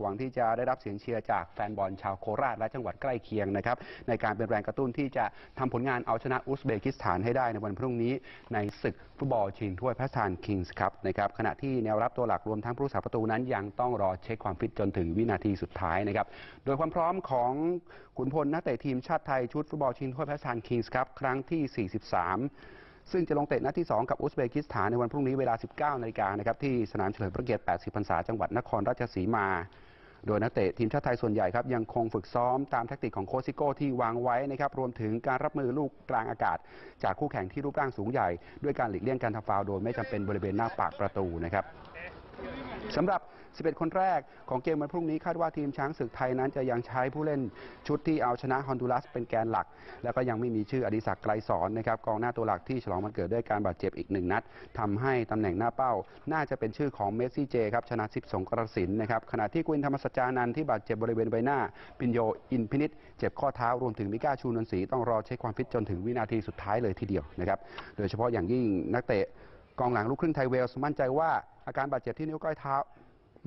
หวังที่จะได้รับเสียงเชียร์จากแฟนบอลชาวโคราชและจังหวัดใกล้เคียงนะครับในการเป็นแรงกระตุ้นที่จะทำผลงานเอาชนะอุซเบกิสถานให้ได้ในวันพรุ่งนี้ ในศึกฟุตบอลชิงถ้วยพระราชทานคิงส์ครับนะครับขณะที่แนวรับตัวหลักรวมทั้งผู้รักษาประตูนั้นยังต้องรอเช็คความฟิตจนถึงวินาทีสุดท้ายนะครับโดยความพร้อมของขุนพลนักเตะทีมชาติไทยชุดฟุตบอลชิงถ้วยพระราชทานคิงส์ครับครั้งที่ 43ซึ่งจะลงเตะนัดที่ 2 กับอุซเบกิสถานในวันพรุ่งนี้เวลา 19 นาฬิกานะครับที่สนามเฉลิมพระเกียรติ 80 พรรษา จังหวัดนครราชสีมา โดยนักเตะทีมชาติไทยส่วนใหญ่ครับยังคงฝึกซ้อมตามแทคติกของโคชซิโก้ที่วางไว้นะครับรวมถึงการรับมือลูกกลางอากาศ จากคู่แข่งที่รูปร่างสูงใหญ่ ด้วยการหลีกเลี่ยงการทำฟาวโดยไม่จำเป็นบริเวณหน้าปากประตูนะครับ สำหรับ 11 คนแรกของเกมวันพรุ่งนี้คาดว่าทีมช้างศึกไทยนั้นจะยังใช้ผู้เล่นชุดที่เอาชนะฮอนดูรัสเป็นแกนหลัก แล้วก็ยังไม่มีชื่ออดิศักดิ์ไกรสอนนะครับกองหน้าตัวหลักที่ฉลองวันเกิดด้วยการบาดเจ็บอีกหนึ่งนัดทำให้ตำแหน่งหน้าเป้า น่าจะเป็นชื่อของเมสซี่เจครับชนะทิพย์สงกรสินนะครับขณะที่กวินธรรมสัจจานันที่บาดเจ็บบริเวณใบหน้า ปินโยอินพินิษเจ็บข้อเท้ารวมถึงมิก้าชูนนทรีต้องรอเช็คความฟิตจนถึงวินาทีสุดท้ายเลยทีเดียวนะครับโดยเฉพาะอย่างยิ่งนักเตะ กองหลังลูกครึ่งไทยเวลส์มั่นใจว่าอาการบาดเจ็บที่นิ้วก้อยเท้า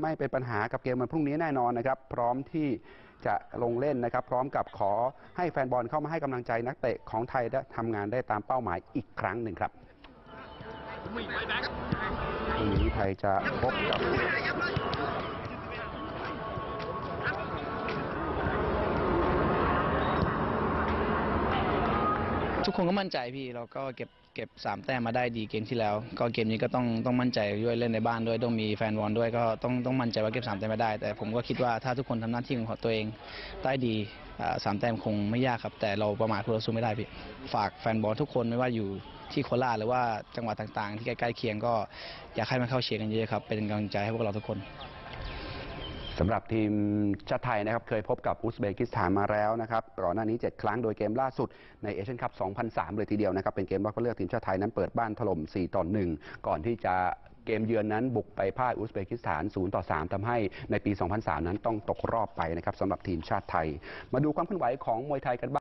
ไม่เป็นปัญหากับเกมวันพรุ่งนี้แน่นอนนะครับ พร้อมที่จะลงเล่นนะครับ พร้อมกับขอให้แฟนบอลเข้ามาให้กำลังใจนักเตะของไทยได้ทำงานได้ตามเป้าหมายอีกครั้งหนึ่งครับพรุ่งนี้ไทยจะพบกับทุกคนก็มั่นใจพี่เราก็เก็บ เก็บสามแต้มมาได้ดีเกมที่แล้ว ก็เกมนี้ก็ต้องต้องมั่นใจด้วยเล่นในบ้านด้วยต้องมีแฟนบอลด้วยก็ต้องต้องมั่นใจว่าเก็บสามแต้มมาได้ แต่ผมก็คิดว่าถ้าทุกคนทำหน้าที่ของตัวเองได้ดีอ่าสามแต้มคงไม่ยากครับ แต่เราประมาทคู่ต่อสู้ไม่ได้พี่ฝากแฟนบอลทุกคนไม่ว่าอยู่ที่โคราชหรือว่าจังหวัดต่างๆ ที่ใกล้ๆเคียงก็อยากให้มาเข้าเชียร์กันเยอะๆครับเป็นกำลังใจให้พวกเราทุกคน สำหรับทีมชาติไทยนะครับเคยพบกับอุซเบกิสถานมาแล้วนะครับก่อนหน้านี้ 7 ครั้งโดยเกมล่าสุดในเอเชียนคัพ 2003 เลยทีเดียวนะครับเป็นเกมรอบคัดเลือกทีมชาติไทยนั้นเปิดบ้านถล่ม 4 ต่อ 1 ก่อนที่จะเกมเยือนนั้นบุกไปพ่ายอุซเบกิสถาน 0 ต่อ 3ทำให้ในปี 2003 นั้นต้องตกรอบไปนะครับสำหรับทีมชาติไทย มาดูความเคลื่อนไหวของมวยไทยกันบ้าง